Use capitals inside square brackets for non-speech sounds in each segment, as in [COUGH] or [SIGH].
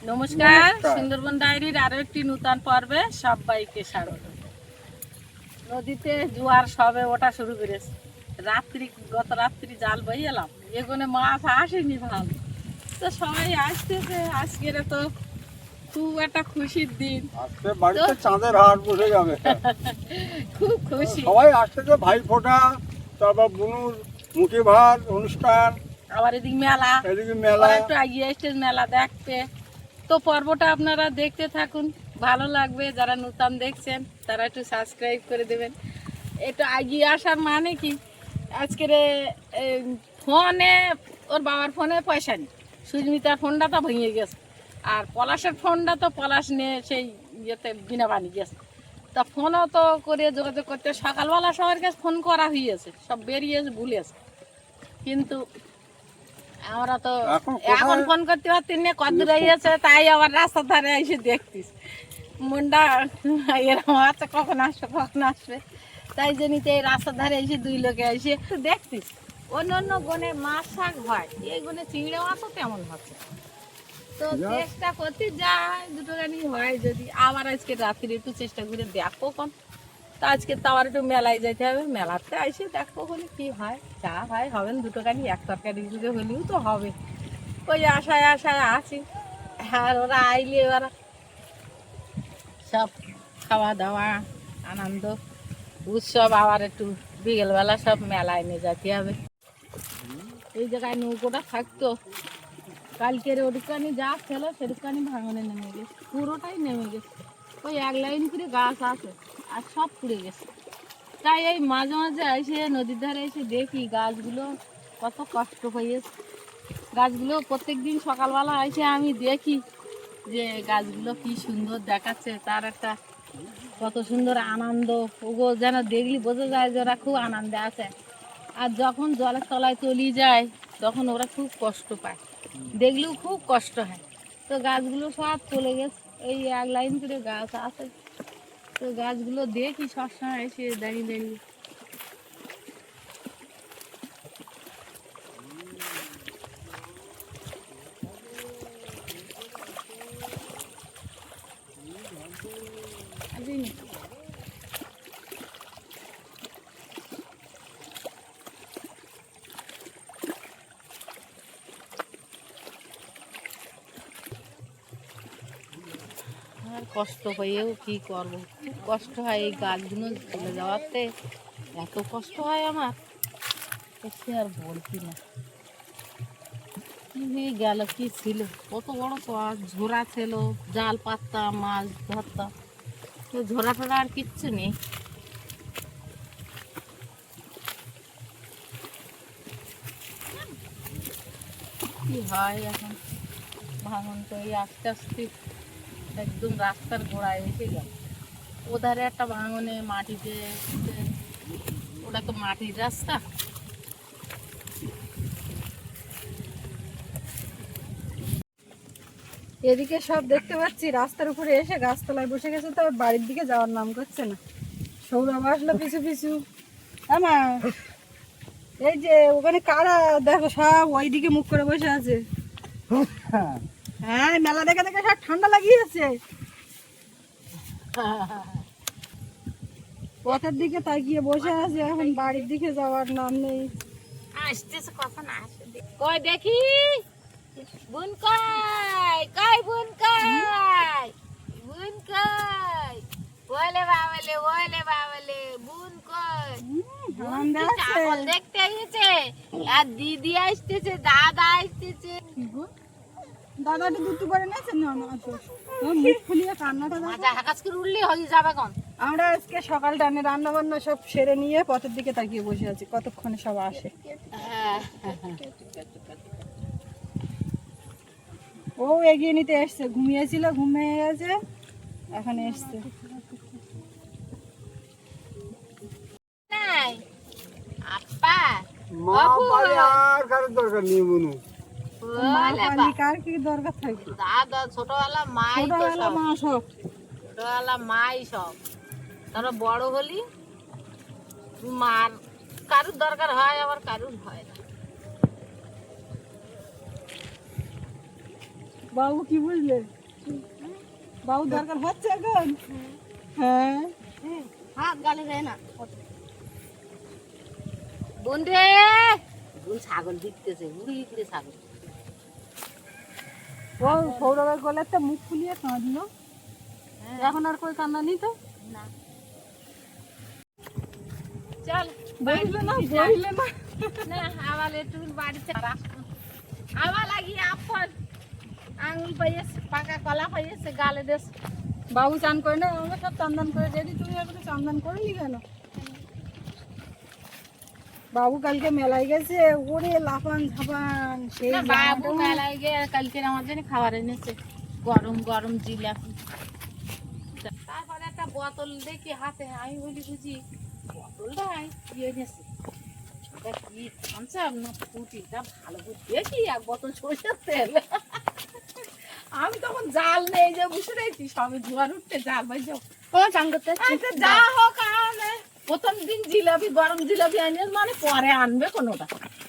নমস্কার নমস্কার। সুন্দরবন ডায়েরির আরও একটি নূতন পর্বে সবাইকে স্বাগত। নদীতে জোয়ার সবে ওঠা শুরু করেছে। রাত্রি গত রাত্রি জাল বই এলাম। এগুলো মাছ আসেনি ভালো। তো সবাই আসতেছে আজকের তো খুব একটা খুশির দিন। আজকে বাড়িতে চাঁদের হাট বসে যাবে। [LAUGHS] খুব খুশি। সবাই আসতেছে ভাই ফোটা তারপর বুনুর মুখে ভাত অনুষ্ঠান। আবার এদিক মেলা। এদিকে মেলা। একটু এগিয়ে এসছে মেলা দেখতে। তো পর্বটা আপনারা দেখতে থাকুন। ভালো লাগবে যারা নূতন দেখছেন, তারা একটু সাবস্ক্রাইব করে দেবেন। একটু এগিয়ে আসার মানে কি? আজকের ফোনে, ওর বাবার ফোনে পয়সা নেই। সুস্মিতার ফোনটা তো ভেঙে গেছে। আর পলাশের ফোনটা তো পলাশ নিয়ে সেই ইয়েতে বিনা বানি গেছে। তা ফোনও তো করে যোগাযোগ করতে সকালবেলা সবার কাছে ফোন করা হয়েছে সব বেরিয়েছে, ভুলেছে। কিন্তু আমরা তো এখন ফোন করতে পারতি না কত দূরে গেছে তাই আবার রাস্তার ধারে এসে দেখতিস। মনটা এরকম আছে কখন আসবে কখন আসবে? তাই জন্যই এই রাস্তার ধারে এসে দুই লোকে এসে একটু দেখতিস। অন্য অন্য গনে মাছ শাক হয় এই গনে চিংড়ে মাছও তেমন হচ্ছে তো চেষ্টা করতে যায় দুটো গানি হয় যদি। আবার আজকে রাত্রি একটু চেষ্টা করে দেখো কোন তো আজকে তো আবার একটু মেলায় যেতে হবে। মেলাতে এসে দেখো কোন কি হয় যা হয় হবে না, দুটো গানি এক তরকারি যুগে হলেও তো হবে। ওই আশায় আশায় আছি। আর ওরা আইলে এবার সব খাওয়া দাওয়া আনন্দ উৎসব আবার একটু বিকেলবেলা সব মেলায় নিয়ে যেতে হবে। এই জায়গায় নৌকোটা থাকতো। কালকের ওদিকানি যা খেলো সেদিকানি ভাঙনে নেমে গেছে। পুরোটাই নেমে গেছে। ওই এক লাইন করে গাছ আছে। আর সব পুড়ে গেছে। তাই এই মাঝে মাঝে এসে নদীর ধারে এসে দেখি গাছগুলো কত কষ্ট হয়েছে। গাছগুলো প্রত্যেক দিন সকালবেলা এসে আমি দেখি যে গাছগুলো কি সুন্দর দেখাচ্ছে, তার একটা কত সুন্দর আনন্দ। ওগো যেন দেখলি বোঝা যায় যে ওরা খুব আনন্দে আছে। আর যখন জলের তলায় তলিয়ে যায়, তখন ওরা খুব কষ্ট পায়। দেখলেও খুব কষ্ট হয়। তো গাছগুলো সব চলে গেছে। এই এক লাইন করে গাছ আছে। তো গাছগুলো দেখি সবসময় এসে দাঁড়িয়ে দাঁড়িয়ে। কষ্ট হয়েও কি করব? কষ্ট হয় এই গাছগুলো চলে যাওয়াতে, এত কষ্ট হয় আমার। সে আর বলছি না। গেল, কি ছিল? কত বড় মাছ ঝোরা ছিল, জাল পাততাম মাছ ধরতাম তো ঝোরা টোরা আর কিচ্ছু নেই। কি হয় এখন? ভাঙন তো এই আস্তে আস্তে একদম রাস্তার গোড়ায় এসে গেল। ওধারে একটা ভাঙনে মাটিতে ওটা তো মাটির রাস্তা। এদিকে সব দেখতে পাচ্ছি রাস্তার উপরে এসে গাছতলায় বসে গেছে তো বাড়ির দিকে যাওয়ার নাম করছে না। সৌরভ আসলো পিছু পিছু। আমা এই যে ওখানে কারা দেখো সব ওইদিকে মুখ করে বসে আছে। হ্যাঁ। মেলা দেখে দেখে সব ঠান্ডা লাগিয়েছে পথের দিকে তাকিয়ে বসে আছে এখন বাড়ির দিকে যাওয়ার নাম নেই। আসতেছে কখন আসে দে- কই দেখি? বুন কই? কই বুন কই? বুন কই? বলে বাবলে বলে বাবলে বুন কই? আনন্দ দেখতে এসেছে? আর দিদি আসতেছে দাদা আসতেছে। দাদা একটু দুটু করে নিয়েছেন না না আসো। মুখ ফুলিয়ে কান্নাটা মাজা হাকাস করে উঠলে হয়ে যাবে কোন আমরা আজকে সকাল টানে রান্না বান্না সব সেরে নিয়ে পথের দিকে তাকিয়ে বসে আছি কতক্ষণে সব আসে। ও এগিয়ে নিতে এসছে ঘুমিয়েছিল ঘুমিয়ে গেছে এখন এসছে। নাই। আপা মা আর দরকার নেই বুনু মা বলে পালি কার কি দরকার থাকে? দাদা ছোটবেলা মাই ছোটবেলা মা সব। ছোটবেলা মাই সব। তারপর বড় হলি মার কারুর দরকার হয় আবার কারুর হয় না। বাবু কি বুঝলে বাবু দরকার হচ্ছে এখন? হ্যাঁ। হাত গালে না। বন্ধু ছাগল বুড়ি করে ছাগল। ও সৌরভের গলার তো মুখ ফুলিয়ে কাঁদলো। এখন আর কই কান্না নি তো? না। চল বইলে না? বইলে না? না আবার একটু বাড়িতে রাখব আবার লাগিয়ে আপন আঙুল পাইয়েছে পাকা কলা পাইয়েছে গালে দেশ বাবু চান করে না আমরা সব চান্দান করে রেডি। তুমি এখন চান্দান করলি কেন? বাবু কালকে মেলায় গেছে ওরে লাফান ঝাপান সেই বাবু মেলায় গিয়ে কালকে আমার জন্য খাবার এনেছে গরম গরম জিলাপি। তারপরে একটা বোতল দেখি হাতে আমি বলি বুঝি বোতলটা কি এনেছে। কি থামসাপ না ফুটিটা ভালো করে দেখি এক বোতল সরষের তেল। আমি তখন জাল নেই যে বসে রয়েছি সবে জোয়ার উঠতে জাল ভাই যাও। কোনো চান করতে আচ্ছা যা হোক আনে প্রথম দিন জিলাপি গরম জিলাপি আনিয়ে মানে পরে আনবে কোনোটা।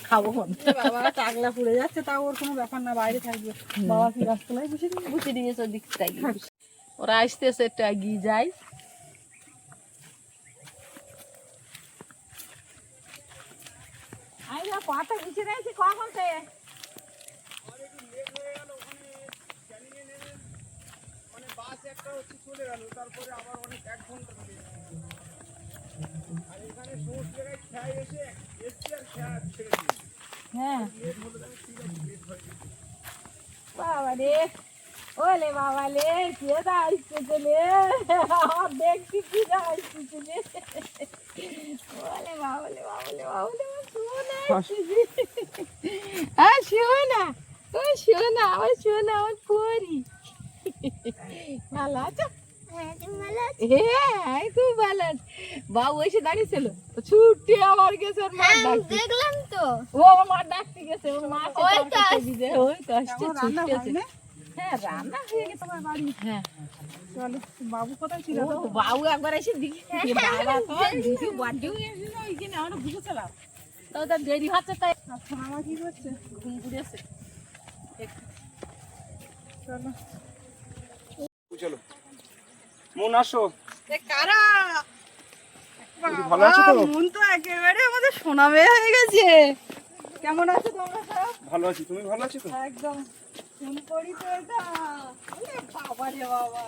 খাব কোন। বাবা টাকলা পুড়ে যাচ্ছে তাও ওর কোনো ব্যাপার না বাইরে থাকবে। বাবা কি রাস্তায় বসে বুঝে দিয়েছে দিকটাই ওরা আসতেছে একটু এগিয়ে যাই। আই না পাটা রয়েছে কখন থেকে মানে বাস একটা হচ্ছে চলে গেল তারপরে আবার অনেক এক ঘণ্টা হ্যাঁ। ওলে দেখছি কি আসতেছে ওলে বাবা লে বাবা লে বাবা লে শোনা হ্যাঁ ও শোনা আমার শোনা আমার পরি। ভালো আছো হ্যাঁ? হ্যাঁ আমি খুব ভালো আছি। বাবু এসে দাঁড়িয়েছিল। ছুটি আমার গেছে ওর মা হ্যাঁ ডাকতে। দেখলাম তো। ও আমার মা ডাকতে গেছে ওর মা ওই তো তরকারি ওই তো আসছে ছুটতেছে হ্যাঁ রান্না হয়ে গেছে তোমার বাড়ি। হ্যাঁ। চলো বাবু কোথায় ছিল বাবু একবার এসে দিকে বাবা তো দিদি বাড়িও এসেছিল ওইখানে আমরা বুঝেছিলাম তো তার দেরি হচ্ছে তাই। আচ্ছা মামা কি করছে? ঘুম ঘুরেছে। চলো। চলো। মন আসো। কারা? ভালো আছো তো? মন তো একেবারে আমাদের সোনামে হয়ে গেছে। কেমন আছো তোমরা সব? ভালো আছি তুমি ভালো আছো তো? একদম। ফোন করি তো এটা। বাবা রে বাবা।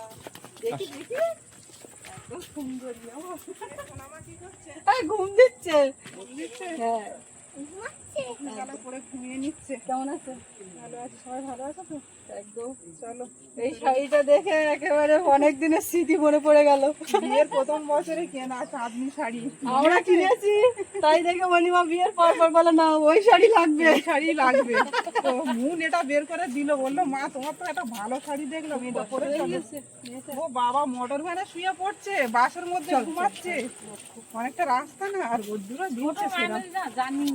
দেখি দেখি। সোনামা কি করছে এই ঘুম দিচ্ছে? হ্যাঁ। গালা পরে ঘুমিয়ে নিচ্ছে। কেমন আছে? ভালো আছে সবাই ভালো আছে তো? একদম। চলো। এই শাড়িটা দেখে একেবারে অনেক দিনের স্মৃতি মনে পড়ে গেল। বিয়ের প্রথম বছরে কেনা চাঁদনি শাড়ি? আমরা কিনেছি তাই দেখে মনিমা বিয়ের পর পর বলে না ওই শাড়ি লাগবে। শাড়ি লাগবে। তো মুন এটা বের করে দিল বলল মা তোমার তো একটা ভালো শাড়ি দেখলাম এটা পরে ও বাবা মোটর ভ্যানে শুয়ে পড়ছে বাসের মধ্যে ঘুমাচ্ছে। অনেকটা রাস্তা না আর রোদ্দুরা দিচ্ছে সেরা জানি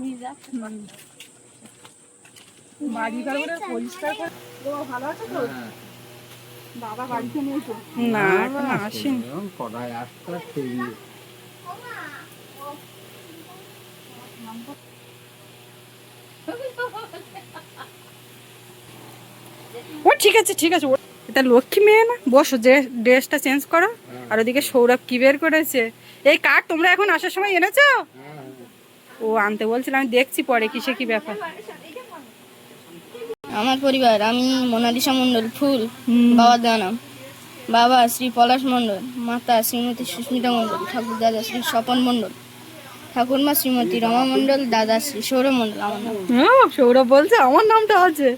বাড়ি করে পরিষ্কার করে ও ভালো আছে তো? বাবা বাড়িতে নেই তো না এখন আসেনি। কড়াই আসতে সেই ও ঠিক আছে ঠিক আছে। ও- এটা লক্ষ্মী মেয়ে না? বসো যে ড্রেসটা চেঞ্জ করো। আর ওদিকে সৌরভ কি বের করেছে? এই কার্ড তোমরা এখন আসার সময় এনেছো? ও আনতে বলছিল আমি দেখছি পরে কিসে কি ব্যাপার। আমার পরিবার আমি মোনালিসা মণ্ডল ফুল বাবার দেওয়া নাম বাবা শ্রী পলাশ মণ্ডল মাতা শ্রীমতী সুস্মিতা মণ্ডল ঠাকুর দাদা শ্রী স্বপন মণ্ডল ঠাকুরমা শ্রীমতী রমা মণ্ডল দাদা শ্রী সৌরভ মণ্ডল আমার নাম। হ্যাঁ সৌরভ বলছে আমার নামটা আছে।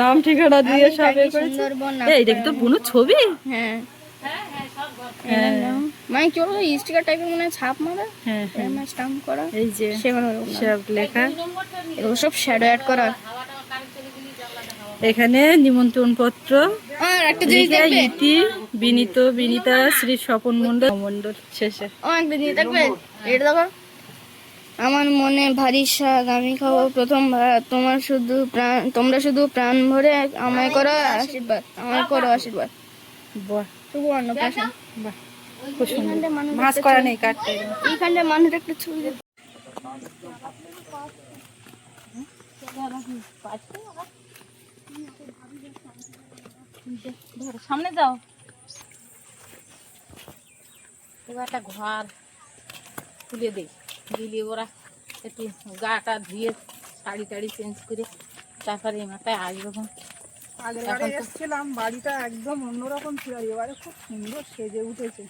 নাম ঠিকানা দিয়ে সব করেছে। এই দেখি তো বুনো ছবি? হ্যাঁ। মানে কি বলব স্টিকার টাইপের মনে হয় ছাপ মারা? হ্যাঁ স্টাম্প করা। এই যে সেখানে সব লেখা। এগুলো সব শ্যাডো অ্যাড করা। এখানে নিমন্ত্রণ পত্র। আর একটা জিনিস দেখবে? ইতি বিনীত বিনীতা শ্রী স্বপন মন্ডল মন্ডল শেষে। ও একটা জিনিস দেখবে? এটা দেখো। আমার মনে ভারী শাক আমি খাব প্রথম ভাত। তোমার শুধু প্রাণ তোমরা শুধু প্রাণ ভরে আমায় করো আশীর্বাদ। আমায় করো আশীর্বাদ। বাহ। শুভ অন্নপ্রাশন। বাহ। খুব সুন্দর। ভাঁজ করা নেই কাঠটা এইখানটায় মানুষ একটা ছবি সামনে যাও। এবার একটা ঘর খুলে দিই। দিলে ওরা একটু গাটা ধুয়ে শাড়ি টাড়ি চেঞ্জ করে তারপরে মাথায় আসবে। আগের এসেছিলাম বাড়িটা একদম অন্যরকম ছিল এবারে খুব সুন্দর সেজে উঠেছে।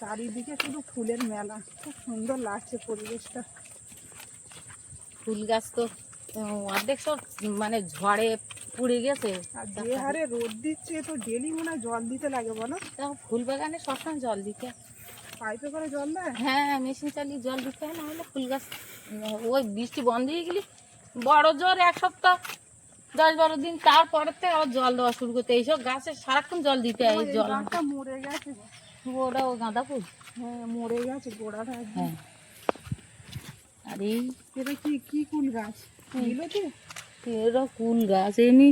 চারিদিকে শুধু ফুলের মেলা। খুব সুন্দর লাগছে পরিবেশটা। ফুল গাছ তো অর্ধেক সব মানে ঝড়ে পুড়ে গেছে। যে হারে রোদ দিচ্ছে তো ডেলি মনে হয় জল দিতে লাগে বলো? ফুল বাগানে সবসময় জল দিতে পাইপে করে জল দেয়? হ্যাঁ মেশিন চালিয়ে জল দিতে হয় না হলে ফুল গাছ ওই বৃষ্টি বন্ধ হয়ে গেলে বড় জোর এক সপ্তাহ দশ বারো দিন তারপরের থেকে আবার জল দেওয়া শুরু করতে এইসব গাছে সারাক্ষণ জল দিতে হয় জল। মরে গেছে। ওটা ও গাঁদা ফুল? হ্যাঁ মরে গেছে গোড়াটা। হ্যাঁ। আর এই এটা কি কি কুল গাছ? বিলতি এরা কুল গাছ এমনি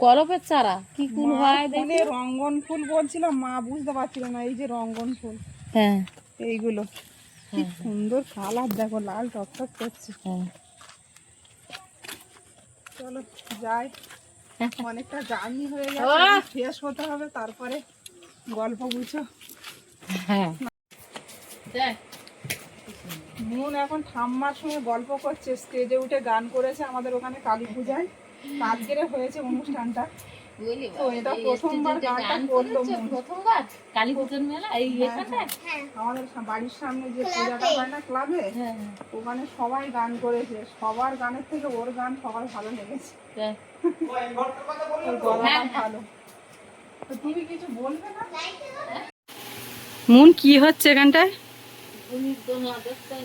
কলপের চারা কি কুল হয় দেখি। ফুলে রঙ্গন ফুল বলছিলাম মা বুঝতে পারছিল না এই যে রঙ্গন ফুল। হ্যাঁ। এইগুলো। কি সুন্দর কালার দেখো লাল টকটক করছে। হ্যাঁ। চলো যাই। অনেকটা জার্নি হয়ে গেছে শেষ হতে হবে তারপরে গল্প বুঝো হ্যাঁ। দেখ এখন ঠাম্মার সঙ্গে গল্প করছে স্টেজে উঠে গান করেছে আমাদের ওখানে কালী পূজায়। আজকের হয়েছে অনুষ্ঠানটা। এই এখানটায়? আমাদের বাড়ির সামনে যে পূজাটা হয় না ক্লাবে হ্যাঁ ওখানে সবাই গান করেছে। সবার গানের থেকে ওর গান সবার ভালো লেগেছে। হ্যাঁ। ভালো। তুমি কিছু বলবে না? মুন কি হচ্ছে এখানটায়?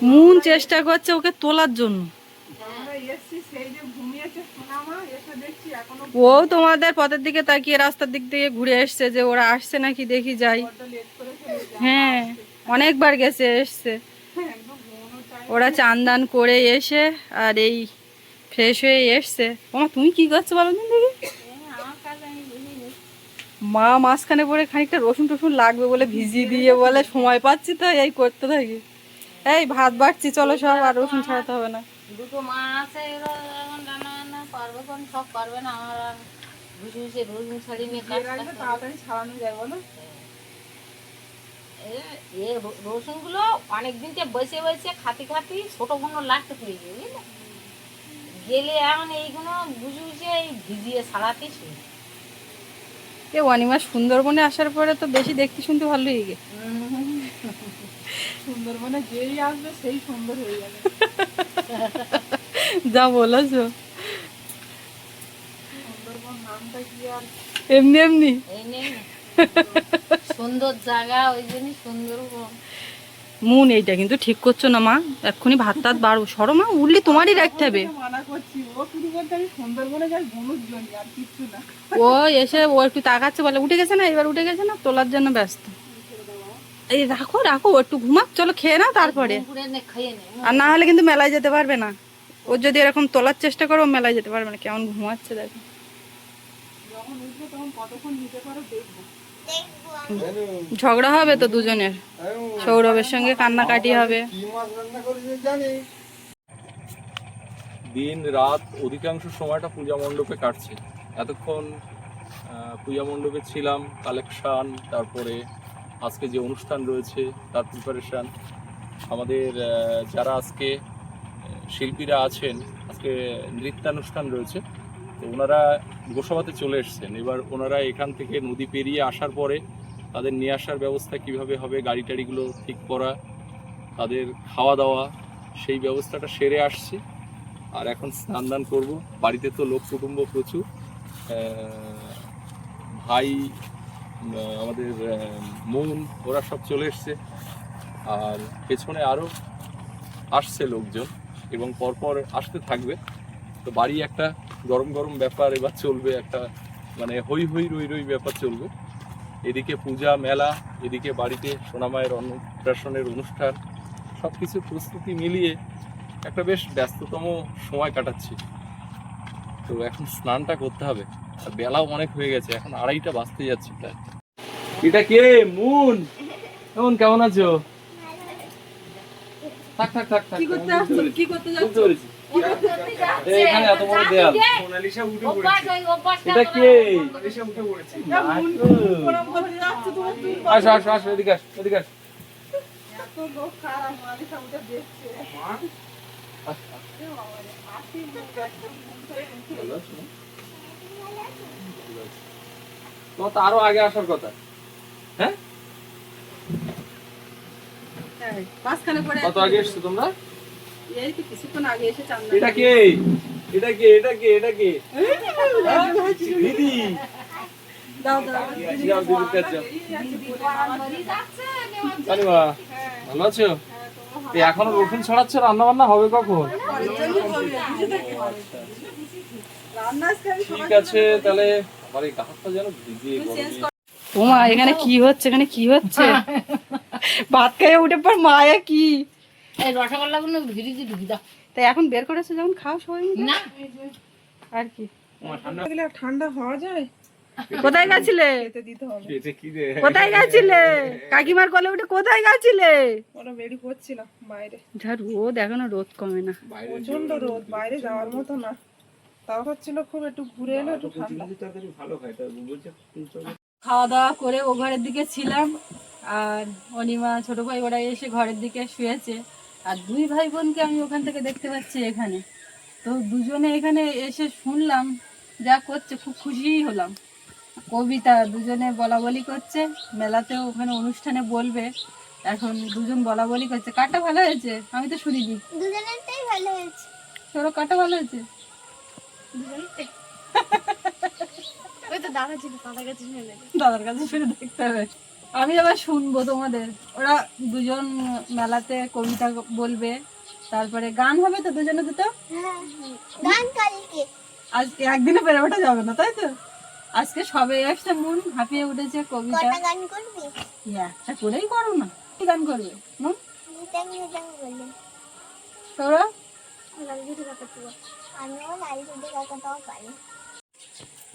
মুন চেষ্টা করছে ওকে তোলার জন্য। ও তোমাদের পথের দিকে তাকিয়ে রাস্তার দিক থেকে ঘুরে এসছে যে ওরা আসছে নাকি দেখি যাই। হ্যাঁ অনেকবার গেছে, এসছে। ওরা চান দান করে এসে আর এই ফ্রেশ হয়ে এসছে। ওমা, তুমি কি করছ বলো দেখি আমার কাজ আমি বুঝিনি মা মাঝখানে পরে খানিকটা রসুন টসুন লাগবে বলে ভিজিয়ে দিয়ে বলে সময় পাচ্ছি তো এই করতে থাকি। এই ভাত বাড়ছি চলো সব আর রসুন ছাড়াতে হবে না। দুটো মা আছে কোন সব করবে না আমার আর। নিয়ে কাজ তাড়াতাড়ি ছাড়ানো যায় বলো। এ রসুনগুলো অনেকদিন থেকে বসে বসে খাতি খাতি ছোট লাগতে গেলে এখন এইগুলো বুঝে বুঝে এই ভিজিয়ে ছাড়াতে শুই এ অনিমা সুন্দরবনে আসার পরে তো বেশি দেখতে শুনতে ভালো হয়ে গে। সুন্দরবনে যেই আসবে সেই সুন্দর হয়ে যাবে। যা বলেছ। সুন্দরবন নামটা কি আর? এমনি এমনি। সুন্দর জায়গা ওই জন্য সুন্দরবন। মুন এইটা কিন্তু ঠিক করছ না মা। এক্ষুনি ভাত টাত বাড়বো সরো মা উঠলি তোমারই রাখতে হবে। ও এসে ও একটু তাকাচ্ছে বলে উঠে গেছে না? এবার উঠে গেছে না? তোলার জন্য ব্যস্ত। এই রাখো রাখো ও একটু ঘুমাক চলো খেয়ে নাও তারপরে। পুকুরে নে খেয়ে নে। আর না হলে কিন্তু মেলায় যেতে পারবে না। ও যদি এরকম তোলার চেষ্টা করো ও মেলায় যেতে পারবে না। কেমন ঘুমাচ্ছে দেখো। যখন উঠবে তখন কতক্ষণ নিতে পারো দেখব। ঝগড়া হবে তো দুজনের। সৌরভের সঙ্গে কান্নাকাটি হবে। দিন রাত অধিকাংশ সময়টা পূজা মণ্ডপে কাটছে। এতক্ষণ পূজা মণ্ডপে ছিলাম, কালেকশান, তারপরে আজকে যে অনুষ্ঠান রয়েছে, তার প্রিপারেশান আমাদের যারা আজকে শিল্পীরা আছেন, আজকে নৃত্যানুষ্ঠান রয়েছে, তো ওনারা গোসাবাতে চলে এসছেন। এবার ওনারা এখান থেকে নদী পেরিয়ে আসার পরে তাদের নিয়ে আসার ব্যবস্থা কীভাবে হবে, গাড়ি টাড়িগুলো ঠিক করা, তাদের খাওয়া দাওয়া, সেই ব্যবস্থাটা সেরে আসছে। আর এখন স্নান দান করব। বাড়িতে তো লোক কুটুম্ব প্রচুর। ভাই আমাদের মন, ওরা সব চলে এসছে। আর পেছনে আরও আসছে লোকজন এবং পরপর আসতে থাকবে। তো বাড়ি একটা গরম গরম ব্যাপার এবার চলবে, একটা মানে হই হই রই রই ব্যাপার চলবে। এদিকে পূজা মেলা এদিকে বাড়িতে সোনামায়ের অন্নপ্রাশনের অনুষ্ঠান সব কিছু প্রস্তুতি মিলিয়ে একটা বেশ ব্যস্ততম সময় কাটাচ্ছি। তো এখন স্নানটা করতে হবে। আর বেলাও অনেক হয়ে গেছে এখন আড়াইটা বাজতে যাচ্ছে প্রায়। এটা কে? মুন? এমন কেমন আছো? থাক থাক থাক থাক। কি করতে কি করতে যাচ্ছ? এখানে এত বড় দেয়াল। মোনালিসা উঠে অভ্যাস এটা কে? মোনালিসা উঠে পড়েছে আসো আসো আসো এদিকে আস এদিকে আস। এত লোক খারাপ মালিকা উঠে দেখছে তো আরও আগে আসার কথা। হ্যাঁ? কত আগে এসছো তোমরা? এই তো কিছুক্ষণ আগে এসেছে আমরা এটা কে এটা কে এটা কে এটা কে দিদি দাও দাও যাও দিদির কাছে যাও কানিমা ভালো আছো এখনও রসুন ছড়াচ্ছে রান্না বান্না হবে কখন ঠিক আছে তাহলে আমার এই গাছটা যেন ভিজিয়ে গরমে ওমা এখানে কি হচ্ছে এখানে কি হচ্ছে ভাত খেয়ে উঠে পর মায়া কি এই রসগোল্লাগুলো ভিড়িতে ঢুকি দাও। তাই এখন বের করেছে যখন? খাও সবাই মিলে? না। আর কি? ঠান্ডা? হওয়া যায়? কোথায় গেছিলে? দিতে হবে। এটা কি রে? কোথায় গেছিলে? কাকিমার কোলে উঠে কোথায় গেছিলে? বেরি করছিলাম বাইরে। যা রোদ এখনও রোদ কমে না। প্রচণ্ড রোদ বাইরে যাওয়ার মতো না। তাও হচ্ছিল খুব একটু ঘুরে এলো একটু খাওয়া দাওয়া করে ও ঘরের দিকে ছিলাম আর অনিমা ছোট ভাই ওরা এসে ঘরের দিকে শুয়েছে। আর দুই ভাই বোনকে আমি ওখান থেকে দেখতে পাচ্ছি এখানে। তো দুজনে এখানে এসে শুনলাম যা করছে খুব খুশিই হলাম। কবিতা দুজনে বলা বলি করছে মেলাতেও ওখানে অনুষ্ঠানে বলবে। এখন দুজন বলা বলি করছে কাটা ভালো হয়েছে? আমি তো শুনিনি। দুজনেরটাই ভালো হয়েছে। তোর কাটা ভালো হয়েছে? [LAUGHS] ওই তো দাদা ছিল দাদা কাছে শুনে দাদার কাছে শুনে দেখতে হবে। আমি আবার শুনব তোমাদের। ওরা দুজন মেলাতে কবিতা বলবে তারপরে গান হবে তো দুজনে দুটো? গান কালকে। আজকে একদিনে পেরে ওঠা যাবে না তাই তো? আজকে সবে এসছে মন হাঁপিয়ে উঠেছে কবিতা। গান করবি? একটা করেই করো না। কি গান করবে? বলে। তোরা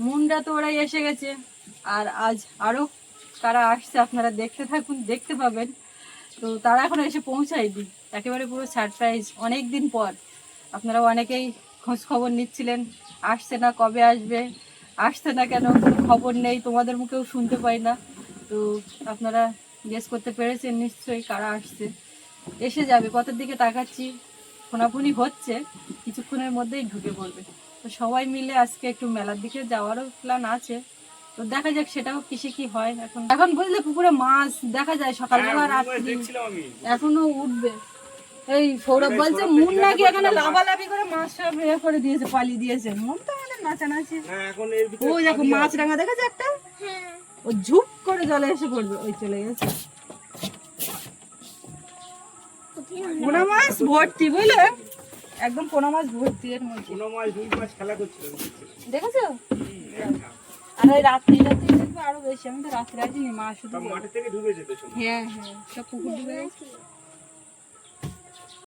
মুনরা তো ওরাই এসে গেছে। আর আজ আরও কারা আসছে, আপনারা দেখতে থাকুন, দেখতে পাবেন। তো তারা এখন এসে পৌঁছায়নি। একেবারে পুরো সারপ্রাইজ অনেক দিন পর। আপনারা অনেকেই খোঁজ খবর নিচ্ছিলেন, আসছে না, কবে আসবে, আসছে না কেন খবর নেই, তোমাদের মুখেও শুনতে পাই না। তো আপনারা গেস করতে পেরেছেন নিশ্চয়ই কারা আসছে। এসে যাবে কতর দিকে তাকাচ্ছি ফোনাফুনি হচ্ছে, কিছুক্ষণের মধ্যেই ঢুকে পড়বে। তো সবাই মিলে আজকে একটু মেলার দিকে যাওয়ারও প্ল্যান আছে। তো দেখা যাক সেটাও কিসে কি হয় এখন। এখন বুঝলে পুকুরে মাছ দেখা যায় সকালবেলা রাত্রি। এখনও উঠবে। এই সৌরভ বলছে মুন নাকি এখানে লাভালাভি করে মাছ সব ইয়ে করে দিয়েছে পালিয়ে দিয়েছে। মন তো আমাদের নাচানাচি। হ্যাঁ ওই দেখো মাছ রাঙা দেখেছে একটা। ও ঝুপ করে জলে এসে পড়বে। ওই চলে গেছে। পোনা মাছ ভর্তি বুঝলে? একদম পোনা মাছ ভর্তি এর মধ্যে। কোনো মাছ দুই মাছ খেলা করছিল। দেখেছ? আর ওই রাত্রি রাত্রি দেখবে আরও বেশি আমি তো রাত্রে আসিনি মা শুধু মাঠের থেকে ঢুকে যেত হ্যাঁ হ্যাঁ সব পুকুর ঢুকে গেছে।